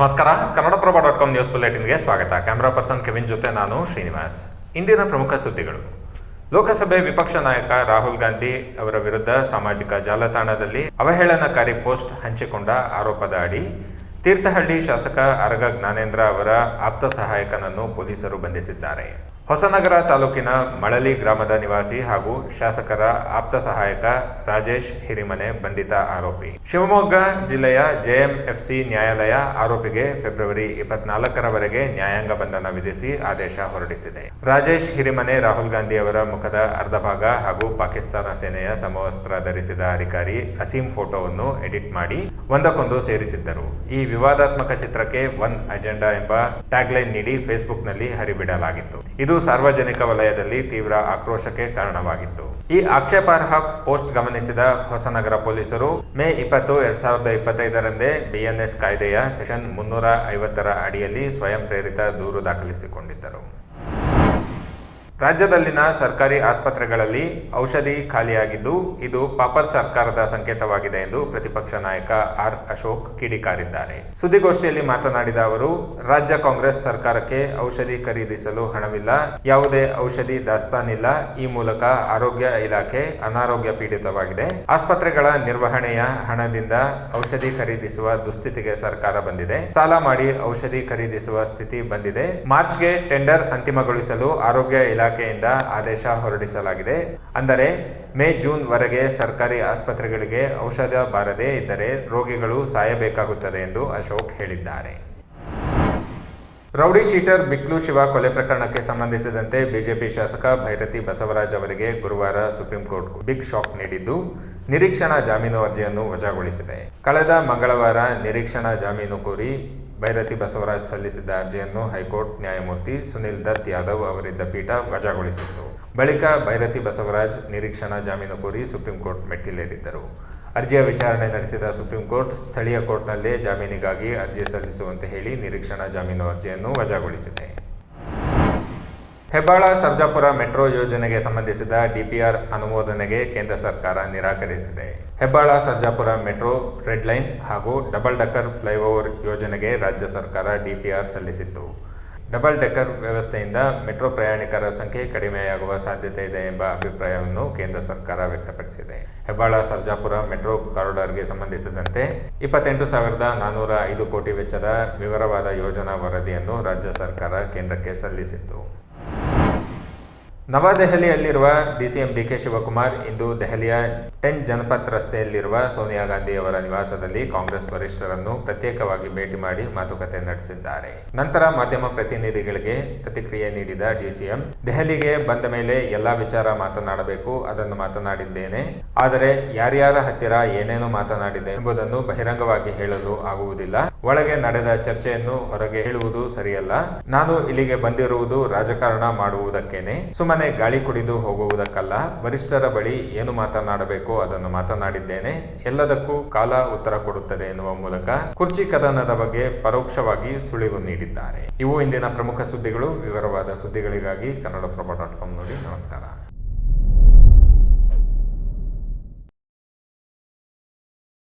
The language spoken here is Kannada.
ನಮಸ್ಕಾರ. ಕನ್ನಡಪ್ರಭ ಡಾಟ್ ಕಾಮ್ ನ್ಯೂಸ್ ಬುಲೆಟಿನ್ಗೆ ಸ್ವಾಗತ. ಕ್ಯಾಮರಾ ಪರ್ಸನ್ ಕೆವಿನ್ ಜೊತೆ ನಾನು ಶ್ರೀನಿವಾಸ್. ಇಂದಿನ ಪ್ರಮುಖ ಸುದ್ದಿಗಳು. ಲೋಕಸಭೆ ವಿಪಕ್ಷ ನಾಯಕ ರಾಹುಲ್ ಗಾಂಧಿ ಅವರ ವಿರುದ್ಧ ಸಾಮಾಜಿಕ ಜಾಲತಾಣದಲ್ಲಿ ಅವಹೇಳನಕಾರಿ ಪೋಸ್ಟ್ ಹಂಚಿಕೊಂಡ ಆರೋಪದ ಅಡಿ ತೀರ್ಥಹಳ್ಳಿ ಶಾಸಕ ಅರಗ ಜ್ಞಾನೇಂದ್ರ ಅವರ ಆಪ್ತ ಸಹಾಯಕನನ್ನು ಪೊಲೀಸರು ಬಂಧಿಸಿದ್ದಾರೆ. ಹೊಸನಗರ ತಾಲೂಕಿನ ಮಳಲಿ ಗ್ರಾಮದ ನಿವಾಸಿ ಹಾಗೂ ಶಾಸಕರ ಆಪ್ತ ಸಹಾಯಕ ರಾಜೇಶ್ ಹಿರಿಮನೆ ಬಂಧಿತ ಆರೋಪಿ. ಶಿವಮೊಗ್ಗ ಜಿಲ್ಲೆಯ ಜೆಎಂಎಫ್ಸಿ ನ್ಯಾಯಾಲಯ ಆರೋಪಿಗೆ ಫೆಬ್ರವರಿ ಇಪ್ಪತ್ನಾಲ್ಕರವರೆಗೆ ನ್ಯಾಯಾಂಗ ಬಂಧನ ವಿಧಿಸಿ ಆದೇಶ ಹೊರಡಿಸಿದೆ. ರಾಜೇಶ್ ಹಿರಿಮನೆ ರಾಹುಲ್ ಗಾಂಧಿ ಅವರ ಮುಖದ ಅರ್ಧ ಭಾಗ ಹಾಗೂ ಪಾಕಿಸ್ತಾನ ಸೇನೆಯ ಸಮವಸ್ತ್ರ ಧರಿಸಿದ ಅಧಿಕಾರಿ ಅಸೀಂ ಫೋಟೋವನ್ನು ಎಡಿಟ್ ಮಾಡಿ ಒಂದಕ್ಕೊಂದು ಸೇರಿಸಿದ್ದರು. ಈ ವಿವಾದಾತ್ಮಕ ಚಿತ್ರಕ್ಕೆ ಒನ್ ಅಜೆಂಡಾ ಎಂಬ ಟ್ಯಾಗ್ಲೈನ್ ನೀಡಿ ಫೇಸ್ಬುಕ್ನಲ್ಲಿ ಹರಿಬಿಡಲಾಗಿತ್ತು. ಇದು ಸಾರ್ವಜನಿಕ ವಲಯದಲ್ಲಿ ತೀವ್ರ ಆಕ್ರೋಶಕ್ಕೆ ಕಾರಣವಾಗಿತ್ತು. ಈ ಆಕ್ಷೇಪಾರ್ಹ ಪೋಸ್ಟ್ ಗಮನಿಸಿದ ಹೊಸನಗರ ಪೊಲೀಸರು, ಮೇ ಇಪ್ಪತ್ತು, ಎರಡ್ ಸಾವಿರದ ಇಪ್ಪತ್ತೈದರಂದೇ ಬಿಎನ್ಎಸ್ ಕಾಯ್ದೆಯ ಸೆಕ್ಷನ್ ಮುನ್ನೂರ ಐವತ್ತರ ಅಡಿಯಲ್ಲಿ ಸ್ವಯಂ ಪ್ರೇರಿತ ದೂರು ದಾಖಲಿಸಿಕೊಂಡಿದ್ದರು. ರಾಜ್ಯದಲ್ಲಿನ ಸರ್ಕಾರಿ ಆಸ್ಪತ್ರೆಗಳಲ್ಲಿ ಔಷಧಿ ಖಾಲಿಯಾಗಿದ್ದು, ಇದು ಪಾಪರ್ ಸರ್ಕಾರದ ಸಂಕೇತವಾಗಿದೆ ಎಂದು ಪ್ರತಿಪಕ್ಷ ನಾಯಕ ಆರ್ ಅಶೋಕ್ ಕಿಡಿಕಾರಿದ್ದಾರೆ. ಸುದ್ದಿಗೋಷ್ಠಿಯಲ್ಲಿ ಮಾತನಾಡಿದ ಅವರು, ರಾಜ್ಯ ಕಾಂಗ್ರೆಸ್ ಸರ್ಕಾರಕ್ಕೆ ಔಷಧಿ ಖರೀದಿಸಲು ಹಣವಿಲ್ಲ, ಯಾವುದೇ ಔಷಧಿ ದಾಸ್ತಾನಿಲ್ಲ. ಈ ಮೂಲಕ ಆರೋಗ್ಯ ಇಲಾಖೆ ಅನಾರೋಗ್ಯ ಪೀಡಿತವಾಗಿದೆ. ಆಸ್ಪತ್ರೆಗಳ ನಿರ್ವಹಣೆಯ ಹಣದಿಂದ ಔಷಧಿ ಖರೀದಿಸುವ ದುಸ್ಥಿತಿಗೆ ಸರ್ಕಾರ ಬಂದಿದೆ. ಸಾಲ ಮಾಡಿ ಔಷಧಿ ಖರೀದಿಸುವ ಸ್ಥಿತಿ ಬಂದಿದೆ. ಮಾರ್ಚ್ಗೆ ಟೆಂಡರ್ ಅಂತಿಮಗೊಳಿಸಲು ಆರೋಗ್ಯ ಇಲಾಖೆಯಿಂದ ಆದೇಶ ಹೊರಡಿಸಲಾಗಿದೆ. ಅಂದರೆ, ಮೇ ಜೂನ್ ವರೆಗೆ ಸರ್ಕಾರಿ ಆಸ್ಪತ್ರೆಗಳಿಗೆ ಔಷಧ ಬಾರದೇ ಇದ್ದರೆ ರೋಗಿಗಳು ಸಾಯಬೇಕಾಗುತ್ತದೆ ಎಂದು ಅಶೋಕ್ ಹೇಳಿದ್ದಾರೆ. ರೌಡಿ ಶೀಟರ್ ಬಿಕ್ಲು ಶಿವ ಕೊಲೆ ಪ್ರಕರಣಕ್ಕೆ ಸಂಬಂಧಿಸಿದಂತೆ ಬಿಜೆಪಿ ಶಾಸಕ ಭೈರತಿ ಬಸವರಾಜ್ ಅವರಿಗೆ ಗುರುವಾರ ಸುಪ್ರೀಂ ಕೋರ್ಟ್ ಬಿಗ್ ಶಾಕ್ ನೀಡಿದ್ದು, ನಿರೀಕ್ಷಣಾ ಜಾಮೀನು ಅರ್ಜಿಯನ್ನು ವಜಾಗೊಳಿಸಿದೆ. ಕಳೆದ ಮಂಗಳವಾರ ನಿರೀಕ್ಷಣಾ ಜಾಮೀನು ಕೋರಿ ಭೈರತಿ ಬಸವರಾಜ್ ಸಲ್ಲಿಸಿದ್ದ ಅರ್ಜಿಯನ್ನು ಹೈಕೋರ್ಟ್ ನ್ಯಾಯಮೂರ್ತಿ ಸುನಿಲ್ ದತ್ ಯಾದವ್ ಅವರಿದ್ದ ಪೀಠ ವಜಾಗೊಳಿಸಿತ್ತು. ಬಳಿಕ ಭೈರತಿ ಬಸವರಾಜ್ ನಿರೀಕ್ಷಣಾ ಜಾಮೀನು ಕೋರಿ ಸುಪ್ರೀಂ ಕೋರ್ಟ್ ಮೆಟ್ಟಿಲೇರಿದ್ದರು. ಅರ್ಜಿಯ ವಿಚಾರಣೆ ನಡೆಸಿದ ಸುಪ್ರೀಂ ಕೋರ್ಟ್ ಸ್ಥಳೀಯ ಕೋರ್ಟ್ನಲ್ಲೇ ಜಾಮೀನಿಗಾಗಿ ಅರ್ಜಿ ಸಲ್ಲಿಸುವಂತೆ ಹೇಳಿ ನಿರೀಕ್ಷಣಾ ಜಾಮೀನು ಅರ್ಜಿಯನ್ನು ವಜಾಗೊಳಿಸಿದೆ. ಹೆಬ್ಬಾಳ ಸರ್ಜಾಪುರ ಮೆಟ್ರೋ ಯೋಜನೆಗೆ ಸಂಬಂಧಿಸಿದ ಡಿಪಿಆರ್ ಅನುಮೋದನೆಗೆ ಕೇಂದ್ರ ಸರ್ಕಾರ ನಿರಾಕರಿಸಿದೆ. Hebbal Sarjapur metro, red line ಹಾಗೂ ಡಬಲ್ ಡೆಕ್ಕರ್ ಫ್ಲೈಓವರ್ ಯೋಜನೆಗೆ ರಾಜ್ಯ ಸರ್ಕಾರ ಡಿಪಿಆರ್ ಸಲ್ಲಿಸಿತ್ತು. ಡಬಲ್ ಡೆಕ್ಕರ್ ವ್ಯವಸ್ಥೆಯಿಂದ ಮೆಟ್ರೋ ಪ್ರಯಾಣಿಕರ ಸಂಖ್ಯೆ ಕಡಿಮೆಯಾಗುವ ಸಾಧ್ಯತೆ ಇದೆ ಎಂಬ ಅಭಿಪ್ರಾಯವನ್ನು ಕೇಂದ್ರ ಸರ್ಕಾರ ವ್ಯಕ್ತಪಡಿಸಿದೆ. ಹೆಬ್ಬಾಳ ಸರ್ಜಾಪುರ ಮೆಟ್ರೋ ಕಾರಿಡಾರ್ಗೆ ಸಂಬಂಧಿಸಿದಂತೆ ಇಪ್ಪತ್ತೆಂಟು ಸಾವಿರದ ನಾನ್ನೂರ ಐದು ಕೋಟಿ ವೆಚ್ಚದ ವಿವರವಾದ ಯೋಜನಾ ವರದಿಯನ್ನು ರಾಜ್ಯ ಸರ್ಕಾರ ಕೇಂದ್ರಕ್ಕೆ ಸಲ್ಲಿಸಿತ್ತು. ನವದೆಹಲಿಯಲ್ಲಿರುವ ಡಿಸಿಎಂ ಡಿಕೆ ಶಿವಕುಮಾರ್ ಇಂದು ದೆಹಲಿಯ ಟೆನ್ ಜನಪತ್ ರಸ್ತೆಯಲ್ಲಿರುವ ಸೋನಿಯಾ ಗಾಂಧಿ ಅವರ ನಿವಾಸದಲ್ಲಿ ಕಾಂಗ್ರೆಸ್ ವರಿಷ್ಠರನ್ನು ಪ್ರತ್ಯೇಕವಾಗಿ ಭೇಟಿ ಮಾಡಿ ಮಾತುಕತೆ ನಡೆಸಿದ್ದಾರೆ. ನಂತರ ಮಾಧ್ಯಮ ಪ್ರತಿನಿಧಿಗಳಿಗೆ ಪ್ರತಿಕ್ರಿಯೆ ನೀಡಿದ ಡಿಸಿಎಂ, ದೆಹಲಿಗೆ ಬಂದ ಮೇಲೆ ಎಲ್ಲಾ ವಿಚಾರ ಮಾತನಾಡಬೇಕು, ಅದನ್ನು ಮಾತನಾಡಿದ್ದೇನೆ. ಆದರೆ ಯಾರ್ಯಾರ ಹತ್ತಿರ ಏನೇನು ಮಾತನಾಡಿದೆ ಎಂಬುದನ್ನು ಬಹಿರಂಗವಾಗಿ ಹೇಳಲು ಆಗುವುದಿಲ್ಲ. ಒಳಗೆ ನಡೆದ ಚರ್ಚೆಯನ್ನು ಹೊರಗೆ ಹೇಳುವುದು ಸರಿಯಲ್ಲ. ನಾನು ಇಲ್ಲಿಗೆ ಬಂದಿರುವುದು ರಾಜಕಾರಣ ಮಾಡುವುದಕ್ಕೇನೆ. ಸುಮ್ಮನೆ ಗಾಳಿ ಕುಡಿದು ಹೋಗುವುದಕ್ಕಲ್ಲ, ವರಿಷ್ಠರ ಬಳಿ ಏನು ಮಾತನಾಡಬೇಕು ಅದನ್ನು ಮಾತನಾಡಿದ್ದೇನೆ. ಎಲ್ಲದಕ್ಕೂ ಕಾಲ ಉತ್ತರ ಕೊಡುತ್ತದೆ ಎನ್ನುವ ಮೂಲಕ ಕುರ್ಚಿ ಕದನದ ಬಗ್ಗೆ ಪರೋಕ್ಷವಾಗಿ ಸುಳಿವು ನೀಡಿದ್ದಾರೆ. ಇವು ಇಂದಿನ ಪ್ರಮುಖ ಸುದ್ದಿಗಳು. ವಿವರವಾದ ಸುದ್ದಿಗಳಿಗಾಗಿ ಕನ್ನಡಪ್ರಭ ಡಾಟ್ ಕಾಮ್ ನೋಡಿ. ನಮಸ್ಕಾರ.